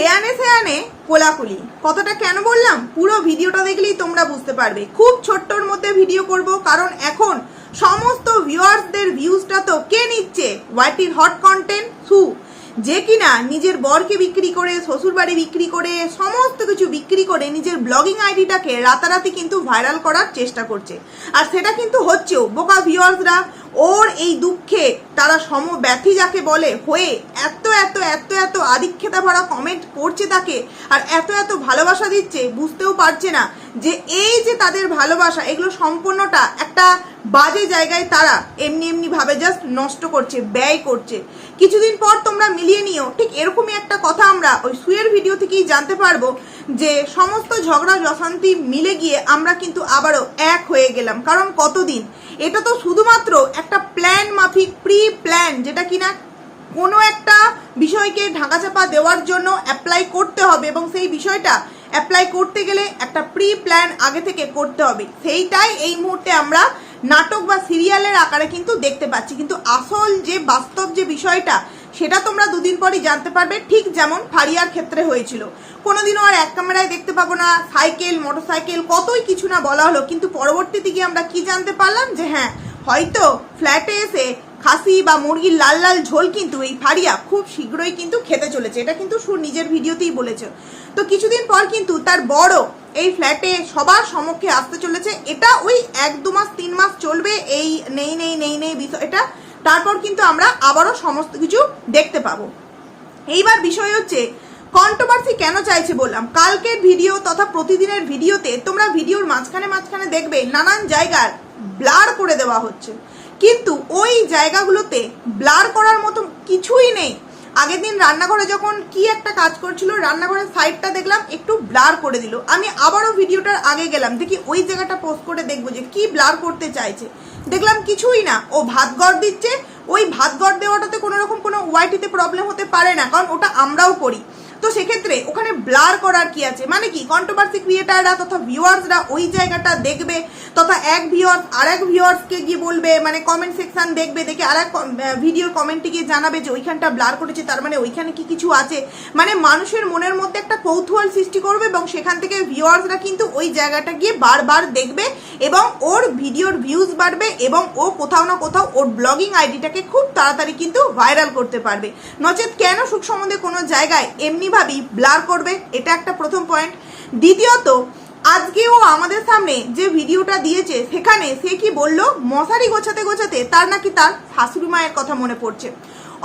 সেয়ানে সেয়ানে কোলাকুলি। কথাটা কেন বললাম? পুরো ভিডিওটা দেখলেই তোমরা বুঝতে পারবে। খুব ছোট্টর মধ্যে ভিডিও করব, কারণ এখন সমস্ত ভিউয়ার্সদের ভিউজটা তো কে নিচ্ছে? ওয়াইটির হট কন্টেন্ট সু যে কিনা নিজের বরকে বিক্রি করে, শ্বশুরবাড়ি বিক্রি করে, সমস্ত কিছু বিক্রি করে নিজের ব্লগিং আইডিটাকে রাতারাতি কিন্তু ভাইরাল করার চেষ্টা করছে। আর সেটা কিন্তু হচ্ছেও, বোকা ভিউয়ার্সরা ওর এই দুঃখে তারা সমব্যথী যাকে বলে হয়ে এত এত এত এত আদিক্ষেতা ভরা কমেন্ট করছে তাকে আর এত এত ভালোবাসা দিচ্ছে বুঝতেও পারছে না যে এই যে তাদের ভালোবাসা, এগুলো সম্পূর্ণটা একটা বাজে জায়গায় তারা এমনি এমনি ভাবে জাস্ট নষ্ট করছে, ব্যয় করছে। কিছুদিন পর তোমরা মিলিয়ে নিও। ঠিক এরকমই একটা কথা আমরা ওই সুয়ের ভিডিও থেকেই জানতে পারব যে সমস্ত ঝগড়া অশান্তি মিলে গিয়ে আমরা কিন্তু আবারও এক হয়ে গেলাম। কারণ কতদিন? এটা তো শুধুমাত্র একটা প্ল্যান মাফিক প্রি প্ল্যান যেটা কিনা কোনো একটা বিষয়কে ঢাকাচাপা দেওয়ার জন্য অ্যাপ্লাই করতে হবে এবং সেই বিষয়টা অ্যাপ্লাই করতে গেলে একটা প্রি প্ল্যান আগে থেকে করতে হবে। সেইটাই এই মুহূর্তে আমরা নাটক বা সিরিয়ালের আকারে কিন্তু দেখতে পাচ্ছি। কিন্তু আসল যে বাস্তব যে বিষয়টা, সেটা তোমরা দুদিন পরই জানতে পারবে ঠিক যেমন ফারিয়ার ক্ষেত্রে হয়েছিল। কোনোদিনও আর এক ক্যামেরায় দেখতে পাবো না, সাইকেল, মোটরসাইকেল, কতই কিছু না বলা হলো। কিন্তু পরবর্তীতে গিয়ে আমরা কি জানতে পারলাম যে হ্যাঁ হয়তো ফ্ল্যাটে এসে খাসি বা মুরগির লাল লাল ঝোল কিন্তু এই ফারিয়া খুব শীঘ্রই কিন্তু খেতে চলেছে। এটা কিন্তু সুর নিজের ভিডিওতেই বলেছে। তো কিছুদিন পর কিন্তু তার বড় এই ফ্ল্যাটে সবার সমক্ষে আসতে চলেছে। এটা ওই এক, দু মাস, তিন মাস চলবে। এই নেই নেই নেই নেই বিষয় এটা তারপর কিন্তু আমরা আবারও সমস্ত কিছু দেখতে পাবো। এইবার বিষয় হচ্ছে কন্ট্রোভার্সি কেন চাইছে বললাম? কালকের ভিডিও তথা প্রতিদিনের ভিডিওতে তোমরা ভিডিওর মাঝখানে মাঝখানে দেখবে নানান জায়গার ব্লার করে দেওয়া হচ্ছে। কিন্তু ওই জায়গাগুলোতে ব্লার করার মতো কিছুই নেই। আগের দিন রান্নাঘরে যখন কি একটা কাজ করছিল, রান্নাঘরের সাইডটা দেখলাম, একটু ব্লার করে দিল। আমি আবারও ভিডিওটার আগে গেলাম, দেখি ওই জায়গাটা পোস্ট করে দেখব যে কি ব্লার করতে চাইছে। দেখলাম কিছুই না। ও ভাত গড় দিচ্ছে, ওই ভাত গড় দেওয়াটাতে কোনো রকম কোনো ওয়াইটিতে প্রবলেম হতে পারে না, কারণ ওটা আমরাও করি। তো সেক্ষেত্রে ওখানে ব্লার করার কি আছে? মানে কি? কন্ট্রোভার্সি ক্রিয়েটাররা তথা ভিউয়ার্সরা ওই জায়গাটা দেখবে, তথা এক ভিউয়ার্স আর এক ভিউয়ার্সকে গিয়ে বলবে মানে কমেন্ট সেকশন দেখবে, দেখে আর এক ভিডিওর কমেন্টে গিয়ে জানাবে যে ওইখানটা ব্লার করেছে, তার মানে ওইখানে কি কিছু আছে? মানে মানুষের মনের মধ্যে একটা কৌতূহল সৃষ্টি করবে এবং সেখান থেকে ভিউয়ার্সরা কিন্তু ওই জায়গাটা গিয়ে বারবার দেখবে এবং ওর ভিডিওর ভিউজ বাড়বে এবং ও কোথাও না কোথাও ওর ব্লগিং আইডিটাকে খুব তাড়াতাড়ি কিন্তু ভাইরাল করতে পারবে। নচেত কেন সুখ সম্বন্ধে কোনো জায়গায় এমনিভাবেই ব্লার করবে? এটা একটা প্রথম পয়েন্ট দ্বিতীয়ত, আজকেও আমাদের সামনে যে ভিডিওটা দিয়েছে, সেখানে সে কি বলল? মশারি গোছাতে গোছাতে তার নাকি তার শাশুড়ি মায়ের কথা মনে পড়ছে।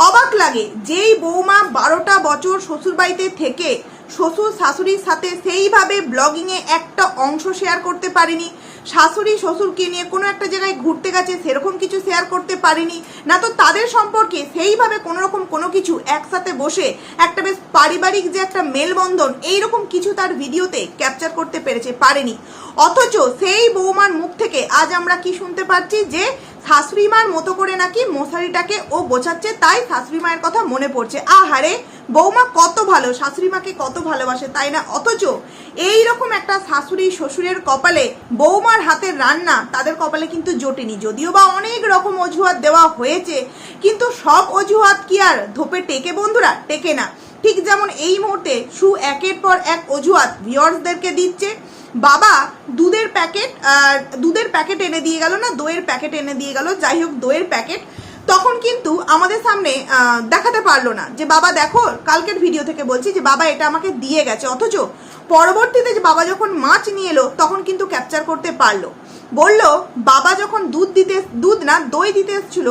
অবাক লাগে, যেই বৌমা বারোটা বছর শ্বশুরবাড়িতে থেকে শ্বশুর শাশুড়ির সাথে সেইভাবে ব্লগিংয়ে একটা অংশ শেয়ার করতে পারেনি। শাশুড়ি শ্বশুরকে নিয়ে কোনো একটা জায়গায় ঘুরতে গেছে, সেরকম কিছু শেয়ার করতে পারেনি। না তো তাদের সম্পর্কে সেইভাবে কোনো রকম কোনো কিছু একসাথে বসে একটা বেশ পারিবারিক যে একটা মেলবন্ধন, এইরকম কিছু তার ভিডিওতে ক্যাপচার করতে পেরেছে, পারেনি। অথচ সেই বৌমার মুখ থেকে আজ আমরা কি শুনতে পাচ্ছি যে শাশুড়ি মার মতো করে নাকি মশারিটাকে ও বোঝাচ্ছে, তাই শাশুড়ি মায়ের কথা মনে পড়ছে। আহারে! বৌমা কত ভালো, শাশুড়ি মাকে কত ভালোবাসে, তাই না? অথচ এই রকম একটা শাশুড়ি শ্বশুরের কপালে বৌমার হাতের রান্না তাদের কপালে কিন্তু জোটেনি। যদিও বা অনেক রকম অজুহাত দেওয়া হয়েছে, কিন্তু সব অজুহাত কি আর ধোপে টেকে বন্ধুরা? টেকে না। ঠিক যেমন এই মুহূর্তে সু একের পর এক অজুহাত ভিওয়ার্সদেরকে দিচ্ছে। বাবা দুধের প্যাকেট দুধের প্যাকেট এনে দিয়ে গেল না, দইয়ের প্যাকেট এনে দিয়ে গেল। যাই হোক, দইয়ের প্যাকেট তখন কিন্তু আমাদের সামনে দেখাতে পারল না যে, বাবা, দেখো, কালকের ভিডিও থেকে বলছি যে, বাবা, এটা আমাকে দিয়ে গেছে। অথচ পরবর্তীতে যে, বাবা যখন মাছ নিয়ে এলো, তখন কিন্তু ক্যাপচার করতে পারল। বলল, বাবা যখন দুধ দিতে, দুধ না, দই দিতে এসেছিল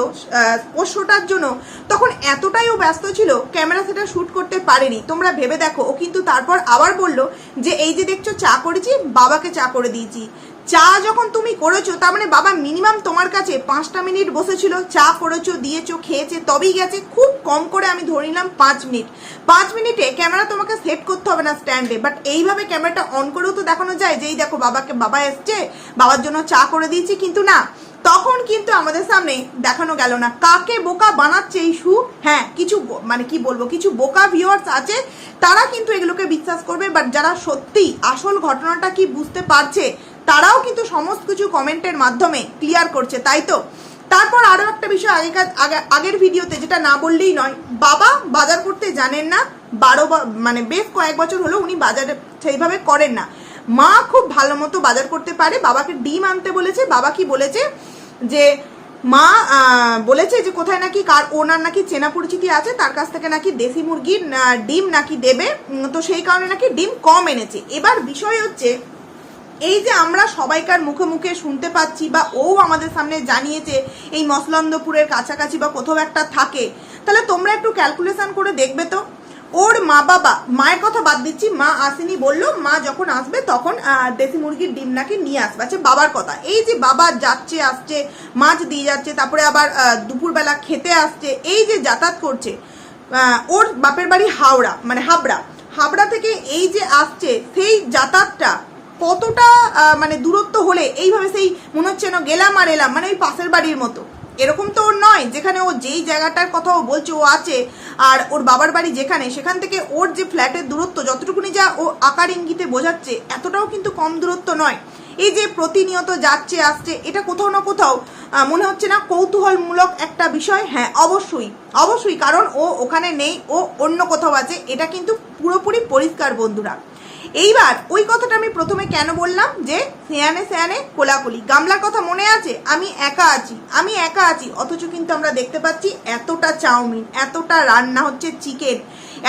পোষ্যটার জন্য, তখন এতটাই ও ব্যস্ত ছিল ক্যামেরা সেটা শ্যুট করতে পারেনি। তোমরা ভেবে দেখো, ও কিন্তু তারপর আবার বলল যে, এই যে, দেখছ, চা করেছি, বাবাকে চা করে দিয়েছি। চা যখন তুমি করেছ, তার মানে বাবা মিনিমাম তোমার কাছে পাঁচটা মিনিট বসেছিল, চা করেছ, দিয়েছ, খেয়েছে, তবেই গেছে। খুব কম করে আমি ধরে নিলাম পাঁচ মিনিট। পাঁচ মিনিটে ক্যামেরা তোমাকে সেট করতে হবে না স্ট্যান্ডে বাট এইভাবে ক্যামেরাটা অন করেও তো দেখানো যায় যেই দেখো বাবাকে, বাবা এসছে, বাবার জন্য চা করে দিয়েছি, কিন্তু না, তখন কিন্তু আমাদের সামনে দেখানো গেল না। কাকে বোকা বানাচ্ছে এই শু? হ্যাঁ কিছু মানে কি বলব, কিছু বোকা ভিউয়ার্স আছে, তারা কিন্তু এগুলোকে বিশ্বাস করবে। বাট যারা সত্যি আসল ঘটনাটা কি বুঝতে পারছে তারাও কিন্তু সমস্ত কিছু কমেন্টের মাধ্যমে ক্লিয়ার করছে, তাই তো? তারপর আরও একটা বিষয় আগেকার, আগে- আগের ভিডিওতে যেটা না বললেই নয়, বাবা বাজার করতে জানেন না, বারো মানে বেশ কয়েক বছর হলো উনি বাজারে সেইভাবে করেন না। মা খুব ভালো মতো বাজার করতে পারে, বাবাকে ডিম আনতে বলেছে, বাবা কি বলেছে? যে মা বলেছে যে কোথায় নাকি কার ওনার নাকি চেনা পরিচিতি আছে, তার কাছ থেকে নাকি দেশি মুরগির ডিম নাকি দেবে তো সেই কারণে নাকি ডিম কম এনেছে। এবার বিষয় হচ্ছে এই যে আমরা সবাইকার মুখে মুখে শুনতে পাচ্ছি বা ও আমাদের সামনে জানিয়েছে এই মসলন্দপুরের কাছাকাছি বা কোথাও একটা থাকে, তাহলে তোমরা একটু ক্যালকুলেশন করে দেখবে তো। ওর মা বাবা, মায়ের কথা বাদ দিচ্ছি, মা আসেনি বলল, মা যখন আসবে তখন দেশি মুরগির ডিম নাকি নিয়ে আসবে। আচ্ছা বাবার কথা। এই যে বাবা যাচ্ছে, আসছে, মাছ দিয়ে যাচ্ছে, তারপরে আবার দুপুরবেলা খেতে আসছে, এই যে যাতায়াত করছে ওর বাপের বাড়ি হাওড়া মানে হাবড়া। হাবড়া থেকে এই যে আসছে, সেই যাতায়াতটা কতটা মানে দূরত্ব হলে এইভাবে সেই মনে হচ্ছে যেন গেলাম আর এলাম মানে ওই পাশের বাড়ির মতো। এরকম তো ওর নয়, যেখানে ও যেই জায়গাটার কথা ও বলছে ও আছে, আর ওর বাবার বাড়ি যেখানে, সেখান থেকে ওর যে ফ্ল্যাটের দূরত্ব, যতটুকুনি যা ও আকার ইঙ্গিতে বোঝাচ্ছে, এতটাও কিন্তু কম দূরত্ব নয়। এই যে প্রতিনিয়ত যাচ্ছে, আসছে, এটা কোথাও না কোথাও মনে হচ্ছে না কৌতূহলমূলক একটা বিষয়। হ্যাঁ অবশ্যই অবশ্যই, কারণ ও ওখানে নেই, ও অন্য কোথাও আছে, এটা কিন্তু পুরোপুরি পরিষ্কার বন্ধুরা। এইবার ওই কথাটা আমি প্রথমে কেন বললাম যে সেয়ানে সেয়ানে কোলাকুলি। গামলার কথা মনে আছে? আমি একা আছি। আমি একা আছি। অথচ কিন্তু আমরা দেখতে পাচ্ছি এতটা চাউমিন, এতটা রান্না হচ্ছে চিকেন,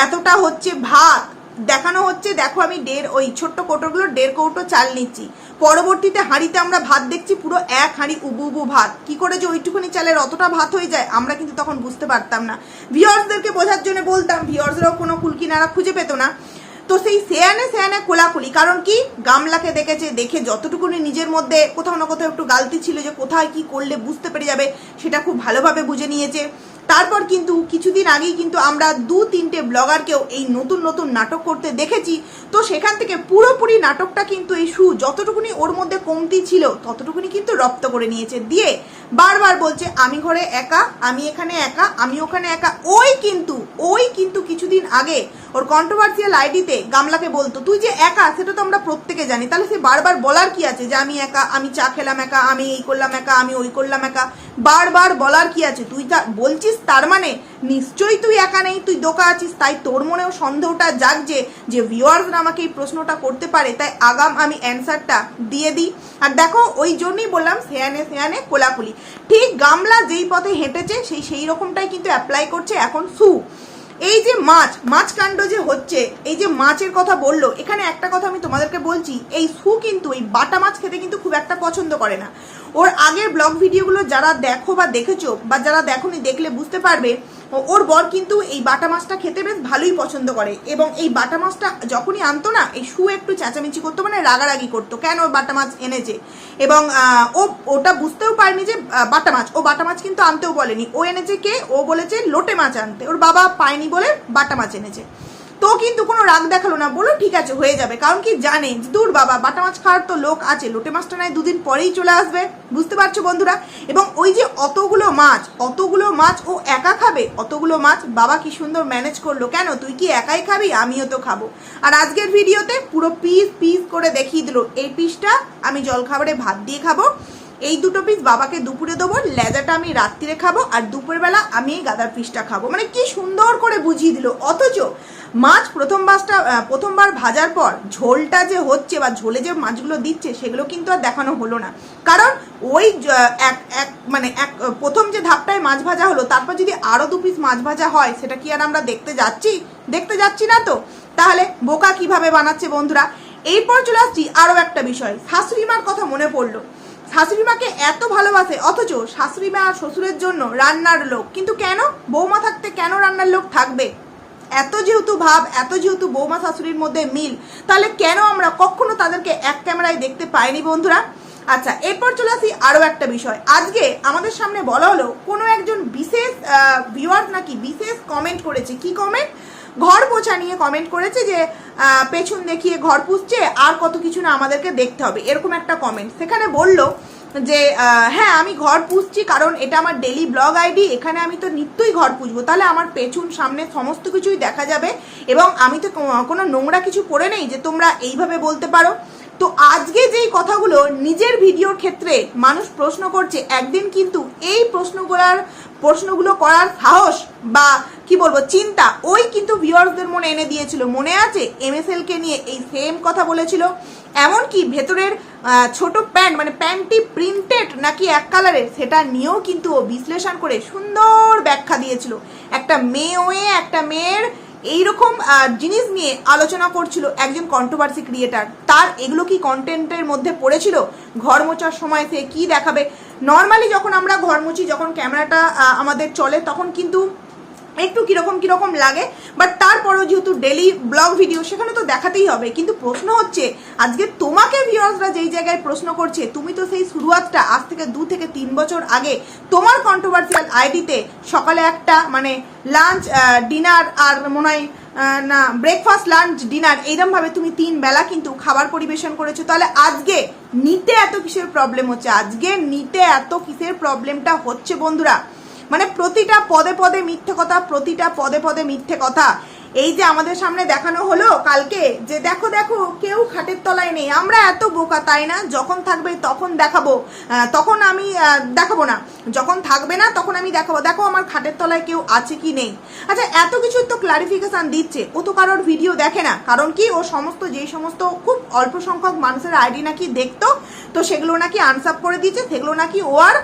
এতটা হচ্ছে ভাত। দেখানো হচ্ছে, দেখো আমি দেড়, ওই ছোট্ট কোটোগুলো দেড় কৌটো চাল নিচ্ছি। পরবর্তীতে হাঁড়িতে আমরা ভাত দেখছি পুরো এক হাঁড়ি উবু উবু ভাত। কি করে যে ওইটুকুনি চালের অতটা ভাত হয়ে যায়, আমরা কিন্তু তখন বুঝতে পারতাম না। ভিওর্সদেরকে বোঝার জন্য বলতাম ভিওর্সরাও কোনো কুলকিনারা খুঁজে পেত না। তো সেই সেয়ানে সেয়ানে কোলাকুলি। কারণ কি? গামলাকে দেখেছে, দেখে যতটুকুনি নিজের মধ্যে কোথাও না কোথাও একটু গালতি ছিল যে কোথায় কি করলে বুঝতে পেরে যাবে, সেটা খুব ভালোভাবে বুঝে নিয়েছে। তারপর কিন্তু কিছুদিন আগেই কিন্তু আমরা দু তিনটে ব্লগারকেও এই নতুন নতুন নাটক করতে দেখেছি। তো সেখান থেকে পুরোপুরি নাটকটা কিন্তু এই শু যতটুকুনি ওর মধ্যে কমতি ছিল, ততটুকুনি কিন্তু রপ্ত করে নিয়েছে। দিয়ে বারবার বলছে, আমি ঘরে একা, আমি এখানে একা, আমি ওখানে একা। ওই কিন্তু ওই কিন্তু কিছুদিন আগে ওর কন্ট্রোভার্সিয়াল আইডিতে গামলাকে বলতো, তুই যে একা, সেটা তো আমরা প্রত্যেকে জানি। তাহলে সে বারবার বলার কি আছে যে, আমি একা, আমি চা খেলাম একা, আমি এই করলাম একা, আমি ওই করলাম একা? বারবার বলার কি আছে? তুই তা বলছিস তার মানে নিশ্চয়ই তুই একা নেই, তুই দোকা আছিস। তাই তোর মনেও সন্দেহটা জাগছে যে ভিউয়ার্সরা আমাকে এই প্রশ্নটা করতে পারে। তাই আগাম আমি অ্যান্সারটা দিয়ে দিই। আর দেখো, ওই জন্যই বললাম সেয়ানে সেয়ানে কোলাকুলি। ঠিক গামলা যেই পথে হেঁটেছে, সেই সেই রকমটাই কিন্তু অ্যাপ্লাই করছে এখন সু। এই যে মাছ মাছ কাণ্ড যে হচ্ছে, এই যে মাছের কথা বলল, এখানে একটা কথা আমি তোমাদেরকে বলছি, এই সু কিন্তু, এই বাটা মাছ খেতে কিন্তু খুব একটা পছন্দ করে না। ওর আগের ব্লগ ভিডিওগুলো যারা দেখো বা দেখেছ বা যারা দেখোনি, দেখলে বুঝতে পারবে ওর বর কিন্তু এই বাটা মাছটা খেতে বেশ ভালোই পছন্দ করে এবং এই বাটা মাছটা যখনই আনতো না, এই শু একটু চেঁচামেচি করতো মানে রাগারাগি করতো, কেন ও বাটা মাছ এনেছে? এবং ও, ওটা বুঝতেও পারেনি যে বাটা মাছ, ও বাটা মাছ কিন্তু আনতেও বলেনি। ও এনেছে কে? ও বলেছে লোটে মাছ আনতে, ওর বাবা পায়নি বলে বাটা মাছ এনেছে। তো কিন্তু কোনো রাগ দেখাল না বলো ঠিক আছে, হয়ে যাবে। কারণ কি জানে দূর বাবা, বাটা মাছ খাওয়ার তো লোক আছে, লোটে মাছটা নয়, দুদিন পরেই চলে আসবে, বুঝতে পারছ বন্ধুরা? এবং ওই যে অতগুলো মাছ অতগুলো মাছ ও একা খাবে, অতগুলো মাছ বাবা কি সুন্দর ম্যানেজ করল। কেন, তুই কি একাই খাবি? আমিও তো খাব। আর আজকের ভিডিওতে পুরো পিস পিস করে দেখিয়ে দিল। এই পিসটা আমি জলখাবারে ভাত দিয়ে খাব। এই দুটো পিস বাবাকে দুপুরে দেবো, লেজাটা আমি রাত্রিরে খাব, আর দুপুরবেলা আমি এই গাদার পিসটা খাব। মানে কি সুন্দর করে বুঝিয়ে দিল। অথচ মাছ প্রথম বাসটা প্রথমবার ভাজার পর ঝোলটা যে হচ্ছে বা ঝোলে যে মাছগুলো দিচ্ছে সেগুলো কিন্তু আর দেখানো হলো না। কারণ ওই এক এক মানে এক, প্রথম যে ধাপটায় মাছ ভাজা হলো, তারপর যদি আরও দু পিস মাছ ভাজা হয়, সেটা কি আর আমরা দেখতে যাচ্ছি? দেখতে যাচ্ছি না তো? তাহলে বোকা কীভাবে বানাচ্ছে বন্ধুরা? এরপর চলে আসছি আরও একটা বিষয়। শাশুড়ি মার কথা মনে পড়ল। শাশুড়ি মাকে এত ভালোবাসে, অথচ শাশুড়ি মা আর শ্বশুরের জন্য রান্নার লোক। কিন্তু কেন? বৌমা থাকতে কেন রান্নার লোক থাকবে? এত যেহেতু ভাব, এত যেহেতু বৌমা শাশুড়ির মধ্যে মিল, তাহলে কেন আমরা কখনো তাদেরকে এক ক্যামেরায় দেখতে পাইনি বন্ধুরা? আচ্ছা এরপর চলে আসি আরও একটা বিষয়। আজকে আমাদের সামনে বলা হলো কোনো একজন বিশেষ ভিউয়ার নাকি বিশেষ কমেন্ট করেছে। কি কমেন্ট ঘর পোছা নিয়ে কমেন্ট করেছে যে পেছন দেখিয়ে ঘর পুষছে আর কত কিছু না আমাদেরকে দেখতে হবে, এরকম একটা কমেন্ট সেখানে বলল যে হ্যাঁ আমি ঘর পুষছি কারণ এটা আমার ডেলি ব্লগ আইডি এখানে আমি তো নিত্যই ঘর পুষবো। তাহলে আমার পেছন সামনে সমস্ত কিছুই দেখা যাবে এবং আমি তো কোনো নোংরা কিছু পড়ে নেই যে তোমরা এইভাবে বলতে পারো। তো আজকে যেই কথাগুলো নিজের ভিডিওর ক্ষেত্রে মানুষ প্রশ্ন করছে, একদিন কিন্তু এই প্রশ্নগুলোর প্রশ্নগুলো করার সাহস বা, কি বলব, চিন্তা, ওই কিন্তু ভিউয়ার্সদের মনে এনে দিয়েছিল। মনে আছে? এমএসএল কে নিয়ে এই সেম কথা বলেছিল। এমনকি ভেতরের ছোট প্যান্ট মানে প্যান্টটি প্রিন্টেড নাকি এক কালারের সেটা নিয়েও কিন্তু ও বিশ্লেষণ করে সুন্দর ব্যাখ্যা দিয়েছিল। একটা মেয়ে একটা মেয়ের এইরকম জিনিস নিয়ে আলোচনা করছিল একজন কন্ট্রোভার্সি ক্রিয়েটার তার এগুলো কি কন্টেন্টের মধ্যে পড়েছিল? ঘর মোচার সময় সে কি দেখাবে? নর্মালি যখন আমরা ঘর মুছি, যখন ক্যামেরাটা আমাদের চলে, তখন কিন্তু একটু কীরকম কীরকম লাগে। বাট তারপরেও যেহেতু ডেলি ব্লগ ভিডিও সেখানে তো দেখাতেই হবে। কিন্তু প্রশ্ন হচ্ছে, আজকে তোমাকে ভিউয়ার্সরা যেই জায়গায় প্রশ্ন করছে, তুমি তো সেই শুরুয়াতটা, আজ থেকে দু থেকে তিন বছর আগে তোমার কন্ট্রোভার্সিয়াল আইডিতে সকালে একটা মানে লাঞ্চ ডিনার আর মনে হয় না ব্রেকফাস্ট লাঞ্চ ডিনার এইরমভাবে তুমি তিন বেলা কিন্তু খাবার পরিবেশন করেছ। তাহলে আজকে নিতে এত কিসের প্রবলেম হচ্ছে? আজকে নিতে এত কিসের প্রবলেমটা হচ্ছে বন্ধুরা? মানে প্রতিটা পদে পদে মিথ্যে কথা, প্রতিটা পদে পদে মিথ্যে কথা। এই যে আমাদের সামনে দেখানো হলো কালকে, যে দেখো দেখো, কেউ খাটের তলায় নেই। আমরা এত বোকা, তাই না? যখন থাকবে তখন দেখাবো। তখন আমি দেখাবো না। যখন থাকবে না, তখন আমি দেখাবো। দেখো আমার খাটের তলায় কেউ আছে কি নেই। আচ্ছা এত কিছু তো ক্লারিফিকেশান দিচ্ছে। ও তো কারোর ভিডিও দেখে না। কারণ কি? ও সমস্ত, যেই সমস্ত খুব অল্প সংখ্যক মানুষের আইডি নাকি দেখতো, তো সেগুলো নাকি আনসাপ করে দিয়েছে, সেগুলো নাকি ও আর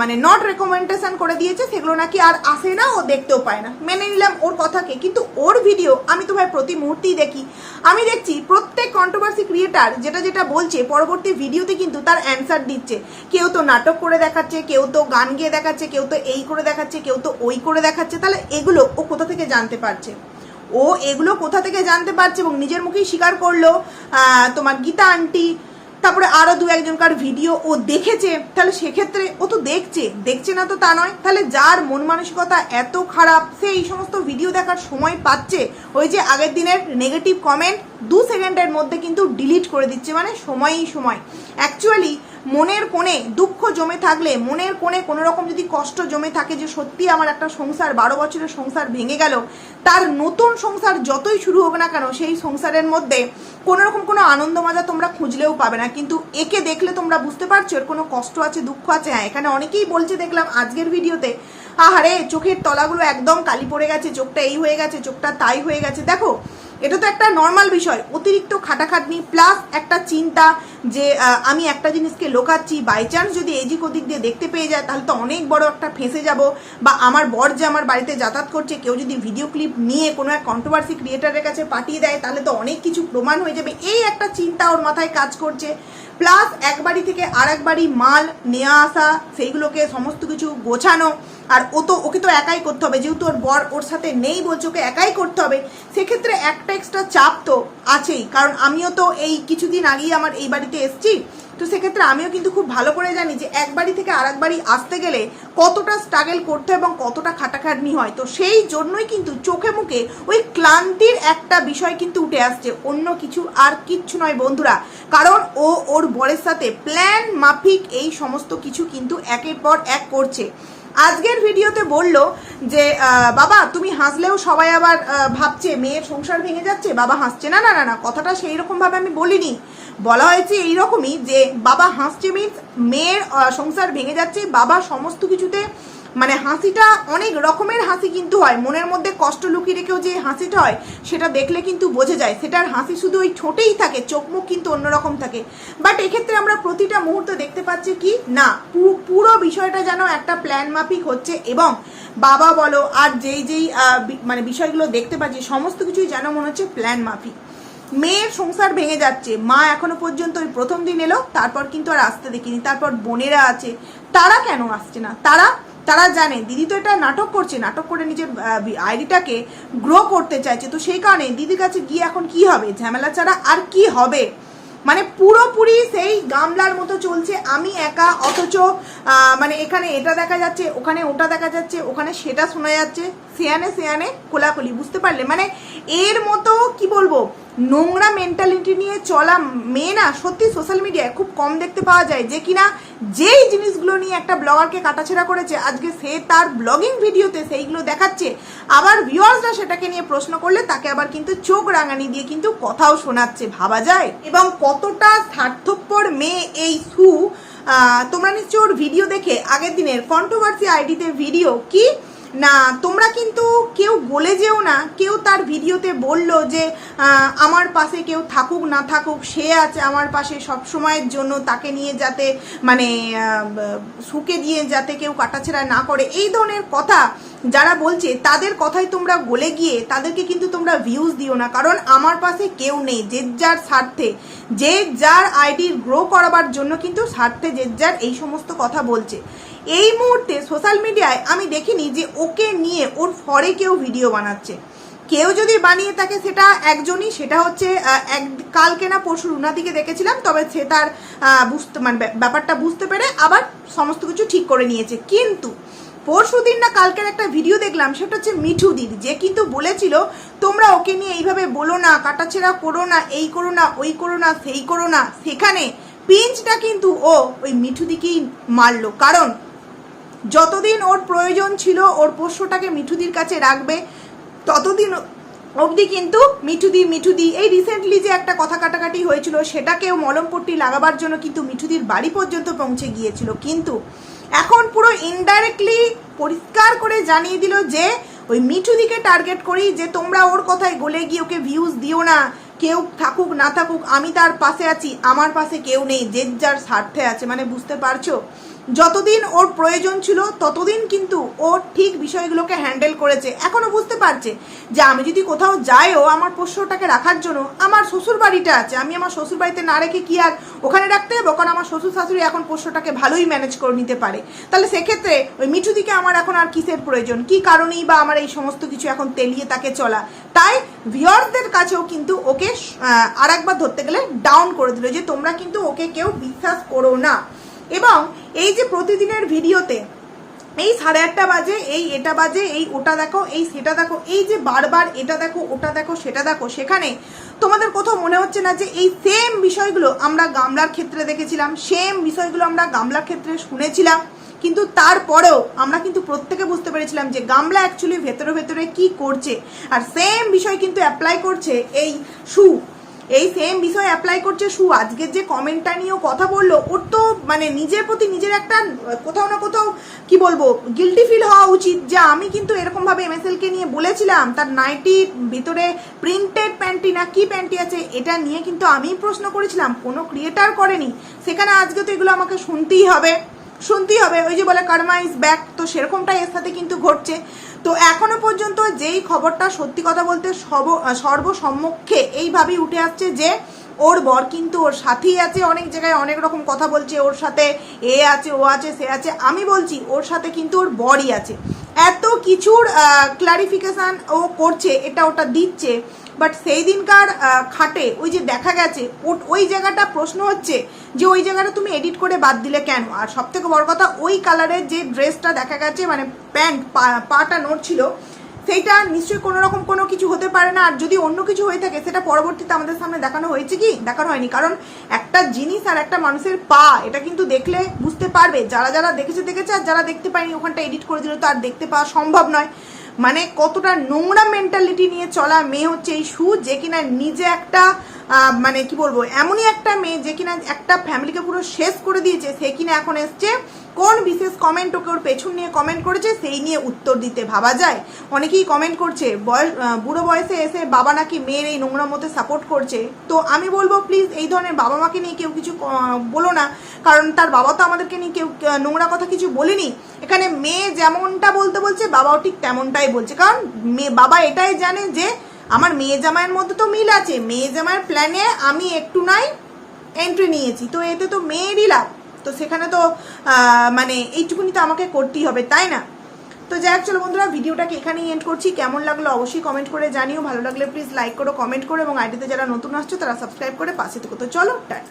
মানে নট রেকমেন্ডেশন করে দিয়েছে, সেগুলো নাকি আর আসে না, ও দেখতেও পায় না। মেনে নিলাম ওর কথাকে কিন্তু ওর ভিডিও আমি তো ভাই প্রতি মুহূর্তেই দেখি। আমি দেখছি প্রত্যেক কন্ট্রোভার্সি ক্রিয়েটার যেটা যেটা বলছে, পরবর্তী ভিডিওতে কিন্তু তার অ্যান্সার দিচ্ছে। কেউ তো নাটক করে দেখাচ্ছে, কেউ তো গান গিয়ে দেখাচ্ছে, কেউ তো এই করে দেখাচ্ছে, কেউ তো ওই করে দেখাচ্ছে। তাহলে এগুলো ও কোথা থেকে জানতে পারছে? ও এগুলো কোথা থেকে জানতে পারছে এবং নিজের মুখেই স্বীকার করল তোমার গীতা আন্টি তারপরে আরও দু একজনকার ভিডিও ও দেখেছে, তাহলে সেক্ষেত্রে ও তো দেখছে। দেখছে না তো তা নয়। তাহলে যার মন মানসিকতা এত খারাপ, সে এই সমস্ত ভিডিও দেখার সময় পাচ্ছে। ওই যে আগের দিনের নেগেটিভ কমেন্ট দু সেকেন্ডের মধ্যে কিন্তু ডিলিট করে দিচ্ছে মানে সময়ই সময়। অ্যাকচুয়ালি মনের কোণে দুঃখ জমে থাকলে, মনের কোণে কোনো রকম যদি কষ্ট জমে থাকে যে সত্যি আমার একটা সংসার, বারো বছরের সংসার ভেঙে গেল, তার নতুন সংসার যতই শুরু হোক না কেন, সেই সংসারের মধ্যে কোনো রকম কোনো আনন্দ মজা তোমরা খুঁজলেও পাবে না। কিন্তু একে দেখলে তোমরা বুঝতে পারছ, এর কোনো কষ্ট আছে, দুঃখ আছে। হ্যাঁ এখানে অনেকেই বলছে, দেখলাম আজকের ভিডিওতে, আহারে, চোখের তলাগুলো একদম কালি পড়ে গেছে, চোখটা এই হয়ে গেছে, চোখটা তাই হয়ে গেছে। দেখো এটা তো একটা নর্মাল বিষয়, অতিরিক্ত খাটাখাটনি প্লাস একটা চিন্তা যে আমি একটা জিনিসকে লোকাচ্ছি বাই চান্স যদি এদিক ওদিক দিয়ে দেখতে পেয়ে যায়, তাহলে তো অনেক বড় একটা ফেঁসে যাব বা আমার বর যে আমার বাড়িতে যাতায়াত করছে, কেউ যদি ভিডিও ক্লিপ নিয়ে কোনো এক কন্ট্রোভার্সি ক্রিয়েটারের কাছে পাঠিয়ে দেয়, তাহলে তো অনেক কিছু প্রমাণ হয়ে যাবে। এই একটা চিন্তা ওর মাথায় কাজ করছে। প্লাস এক বাড়ি থেকে আর এক বাড়ি মাল নেওয়া আসা, সেইগুলোকে সমস্ত কিছু গোছানো আর ও তো, ওকে তো একাই করতে হবে, যেহেতু ওর বর ওর সাথে নেই বলছে ওকে একাই করতে হবে, সেক্ষেত্রে একটা এক্সট্রা চাপ তো আছেই, কারণ আমিও তো এই কিছুদিন আগেই আমার এই বাড়িতে এসেছি, তো সেক্ষেত্রে আমিও কিন্তু খুব ভালো করে জানি যে এক বাড়ি থেকে আর বাড়ি আসতে গেলে কতটা স্ট্রাগল করতে এবং কতটা খাটাখাটনি হয়, তো সেই জন্যই কিন্তু চোখে মুখে ওই ক্লান্তির একটা বিষয় কিন্তু উঠে আসছে, অন্য কিছু আর কিচ্ছু নয় বন্ধুরা, কারণ ও ওর বরের সাথে প্ল্যান মাফিক এই সমস্ত কিছু কিন্তু একের পর এক করছে আজকের ভিডিওতে বলল যে বাবা, তুমি হাসলেও সবাই আবার ভাবছে, মেয়ের সংসার ভেঙে যাচ্ছে, বাবা হাসছে। না না না না, কথাটা সেই রকমভাবে আমি বলিনি। বলা হয়েছে এই রকমই যে, বাবা হাসছে মিনস মেয়ের সংসার ভেঙে যাচ্ছে, বাবা সমস্ত কিছুতে মানে হাসিটা অনেক রকমের হাসি কিন্তু হয়। মনের মধ্যে কষ্ট লুকিয়ে রেখেও যে হাসিটা হয়, সেটা দেখলে কিন্তু বোঝা যায়। সেটার হাসি শুধু ওই ঠোঁটেই থাকে, চোখ মুখ কিন্তু অন্যরকম থাকে। বাট এক্ষেত্রে আমরা প্রতিটা মুহূর্ত দেখতে পাচ্ছি কি? না পুরো বিষয়টা যেন একটা প্ল্যান মাফিক হচ্ছে এবং বাবা বলো আর যেই যেই মানে বিষয়গুলো দেখতে পাচ্ছি, সমস্ত কিছুই যেন মনে হচ্ছে প্ল্যান মাফিক। মেয়ের সংসার ভেঙে যাচ্ছে। মা এখনও পর্যন্ত ওই প্রথম দিন এলো, তারপর কিন্তু আর আসতে দেখিনি। তারপর বোনেরা আছে। তারা কেন আসছে না? তারা তারা জানে, দিদি তো এটা নাটক করছে, নাটক করে নিজের আইডিটাকে গ্রো করতে চাইছে। তো সেই কারণে দিদির কাছে গিয়ে এখন কি হবে? ঝামেলা ছাড়া আর কি হবে? মানে পুরোপুরি সেই গামলার মতো চলছে। আমি একা, অথচ মানে এখানে এটা দেখা যাচ্ছে, ওখানে ওটা দেখা যাচ্ছে, ওখানে সেটা শোনা যাচ্ছে। সেয়ানে সেয়ানে কোলাকুলি, বুঝতে পারলে? মানে এর মতো, কি বলব? নোংরা মেন্টালিটি নিয়ে চলা মেয়ে না, সত্যি সোশ্যাল মিডিয়ায় খুব কম দেখতে পাওয়া যায়। যে কিনা যেই জিনিসগুলো নিয়ে একটা ব্লগারকে কাটাছেড়া করেছে, আজকে সে তার ব্লগিং ভিডিওতে সেইগুলো দেখাচ্ছে, আবার ভিউয়ার্সরা সেটাকে নিয়ে প্রশ্ন করলে তাকে আবার কিন্তু চোখ রাঙানি দিয়ে কিন্তু কথাও শোনাচ্ছে, ভাবা যায়। এবং কতটা স্বার্থপর মেয়ে এই সু তোমরা নিশ্চয় ওর ভিডিও দেখে, আগের দিনের কন্ট্রোভার্সি আইডিতে ভিডিও কি না, তোমরা কিন্তু কেউ বলে যেও না, কেউ তার ভিডিওতে বলল যে আমার পাশে কেউ থাকুক, না থাকুক, সে আছে আমার পাশে সব সময়ের জন্য তাকে নিয়ে যাতে মানে সুকে দিয়ে যাতে কেউ কাটাছেড়া না করে। এই ধরনের কথা যারা বলছে, তাদের কথাই তোমরা বলে গিয়ে তাদেরকে কিন্তু তোমরা ভিউজ দিও না। কারণ আমার পাশে কেউ নেই, যে যার স্বার্থে, যে যার আইডির গ্রো করাবার জন্য কিন্তু স্বার্থে যে যার এই সমস্ত কথা বলছে। এই মুহূর্তে সোশ্যাল মিডিয়ায় আমি দেখিনি যে ওকে নিয়ে ওর ফরে কেউ ভিডিও বানাচ্ছে। কেউ যদি বানিয়ে থাকে সেটা একজনই, সেটা হচ্ছে এক, কালকে না পরশু রুনাদিকে দেখেছিলাম, তবে সে তার বুঝতে মানে ব্যাপারটা বুঝতে পেরে আবার সমস্ত কিছু ঠিক করে নিয়েছে। কিন্তু পরশু দিন না কালকের একটা ভিডিও দেখলাম, সেটা হচ্ছে মিঠু মিঠুদির, যে কিন্তু বলেছিল, তোমরা ওকে নিয়ে এইভাবে বলো না, কাটাছেড়া করো না, এই করো না, ওই করো না, সেই করো না। সেখানে পিঞ্চটা কিন্তু ও ওই মিঠুদিকেই মারলো। কারণ যতদিন ওর প্রয়োজন ছিল, ওর পোষ্যটাকে মিঠুদির কাছে রাখবে, ততদিন অবধি কিন্তু মিঠুদি মিঠুদি, এই রিসেন্টলি যে একটা কথা কাটাকাটি হয়েছিল, সেটাকেও মলমপট্টি লাগাবার জন্য কিন্তু মিঠুদির বাড়ি পর্যন্ত পৌঁছে গিয়েছিল। কিন্তু এখন পুরো ইনডাইরেক্টলি পরিষ্কার করে জানিয়ে দিল যে, ওই মিঠুদিকে টার্গেট করি যে তোমরা ওর কথায় গলে গিয়ে ওকে ভিউজ দিও না, কেউ থাকুক, না থাকুক, আমি তার পাশে আছি, আমার পাশে কেউ নেই, যে যার স্বার্থে আছে। মানে বুঝতে পারছ? যতদিন ওর প্রয়োজন ছিল, ততদিন কিন্তু ও ঠিক বিষয়গুলোকে হ্যান্ডেল করেছে। এখনও বুঝতে পারছে যে আমি যদি কোথাও যাইও আমার পোষ্যটাকে রাখার জন্য, আমার শ্বশুর বাড়িটা আছে, আমি আমার শ্বশুর বাড়িতে না রেখে কি আর ওখানে রাখতে হবে কারণ আমার শ্বশুর শাশুড়ি এখন পোষ্যটাকে ভালোই ম্যানেজ করে নিতে পারে। তাহলে সেক্ষেত্রে ওই মিঠুদিকে আমার এখন আর কিসের প্রয়োজন? কি কারণেই বা আমার এই সমস্ত কিছু এখন তেলিয়ে তাকে চলা? তাই ভিওরদের কাছেও কিন্তু ওকে আর একবার ধরতে গেলে ডাউন করে দিল যে তোমরা কিন্তু ওকে কেউ বিশ্বাস করো না। এবং এই যে প্রতিদিনের ভিডিওতে, এই সাড়ে আটটা বাজে, এই এটা বাজে, এই ওটা দেখো, এই সেটা দেখো, এই যে বারবার এটা দেখো, ওটা দেখো, সেটা দেখো, সেখানে তোমাদের কোথাও মনে হচ্ছে না যে এই সেম বিষয়গুলো আমরা গামলার ক্ষেত্রে দেখেছিলাম সেম বিষয়গুলো আমরা গামলার ক্ষেত্রে শুনেছিলাম, কিন্তু তারপরেও আমরা কিন্তু প্রত্যেকে বুঝতে পেরেছিলাম যে গামলা অ্যাকচুয়ালি ভেতরে ভেতরে কি করছে। আর সেম বিষয় কিন্তু অ্যাপ্লাই করছে এই শু এই সেম বিষয় অ্যাপ্লাই করছে সু। আজকের যে কমেন্টটা নিয়েও কথা বলল, ওর তো মানে নিজের প্রতি নিজের একটা, কোথাও না কোথাও, কি বলব গিলটি ফিল হওয়া উচিত। যে আমি কিন্তু এরকমভাবে এমএসএলকে নিয়ে বলেছিলাম, তার নাইটির ভিতরে প্রিন্টেড প্যান্টি না কি প্যান্টি আছে, এটা নিয়ে কিন্তু আমিই প্রশ্ন করেছিলাম। কোনো ক্রিয়েটার করেনি। সেখানে আজকে তো এগুলো আমাকে শুনতেই হবে। শুনতেই হবে। ওই যে বলে কার্মা ইজ ব্যাক তো সেরকমটাই এর সাথে কিন্তু ঘটছে। তো এখনও পর্যন্ত যেই খবরটা সত্যি কথা বলতে সব, সর্বসম্মুখে এইভাবেই উঠে আসছে যে, ওর বর কিন্তু ওর সাথেই আছে, অনেক জায়গায় অনেক রকম কথা বলছে, ওর সাথে এ আছে, ও আছে, সে আছে। আমি বলছি, ওর সাথে কিন্তু ওর বরই আছে। এত কিছুর ক্লারিফিকেশান ও করছে, এটা ওটা দিচ্ছে। বাট সেই দিনকার খাটে ওই যে দেখা গেছে ওই জায়গাটা প্রশ্ন হচ্ছে যে ওই জায়গাটা তুমি এডিট করে বাদ দিলে কেন? আর সব থেকে বড় কথা, ওই কালারের যে ড্রেসটা দেখা গেছে মানে প্যান্ট পাটা নোট ছিল, সেইটা নিশ্চয়ই কোনো রকম কোনো কিছু হতে পারে না। আর যদি অন্য কিছু হয়ে থাকে, সেটা পরবর্তীতে আমাদের সামনে দেখানো হয়েছে কি? দেখানো হয়নি। কারণ একটা জিনিস আর একটা মানুষের পা, এটা কিন্তু দেখলে বুঝতে পারবে। যারা যারা দেখেছে দেখেছে, আর যারা দেখতে পায়নি, ওখানটা এডিট করে দিলে তো আর দেখতে পাওয়া সম্ভব নয়। মানে কতটা নোংরা মেন্টালিটি নিয়ে চলা মেয়ে হচ্ছে এই সু যে কিনা নিজে একটা মানে কি বলব, এমনই একটা মেয়ে যে কিনা একটা ফ্যামিলিকে পুরো শেষ করে দিয়েছে, সে কিনা এখন এসছে। কোন বিশেষ কমেন্ট ওকে ওর পেছন নিয়ে কমেন্ট করেছে, সেই নিয়ে উত্তর দিতে ভাবা যায়। অনেকেই কমেন্ট করছে, বয়স বুড়ো বয়সে এসে বাবা নাকি মেয়ের এই নোংরা মতো সাপোর্ট করছে। তো আমি বলব প্লিজ এই ধরনের বাবা মাকে নিয়ে কেউ কিছু বলো না। কারণ তার বাবা তো আমাদেরকে নিয়ে কেউ নোংরা কথা কিছু বলেনি। এখানে মেয়ে যেমনটা বলতে বলছে, বাবাও ঠিক তেমনটাই বলছে। কারণ মেয়ে বাবা এটাই জানে যে আমার মেয়ে জামাইয়ের মধ্যে তো মিল আছে। মেয়ে জামাইয়ের প্ল্যানে আমি একটু নাই এন্ট্রি নিয়েছি। তো এতে তো মেয়েরই লাভ। তো সেখানে তো মানে এইটুকুনি তো আমাকে করতেই হবে, তাই না? তো যাই হোক, চলো বন্ধুরা, ভিডিওটাকে এখানেই এন্ড করছি। কেমন লাগল অবশ্যই কমেন্ট করে জানিও। ভালো লাগলে প্লিজ লাইক করো কমেন্ট করো এবং আইডিতে যারা নতুন আসছো তারা সাবস্ক্রাইব করে পাশে থেকো। তো চলো, টাটা।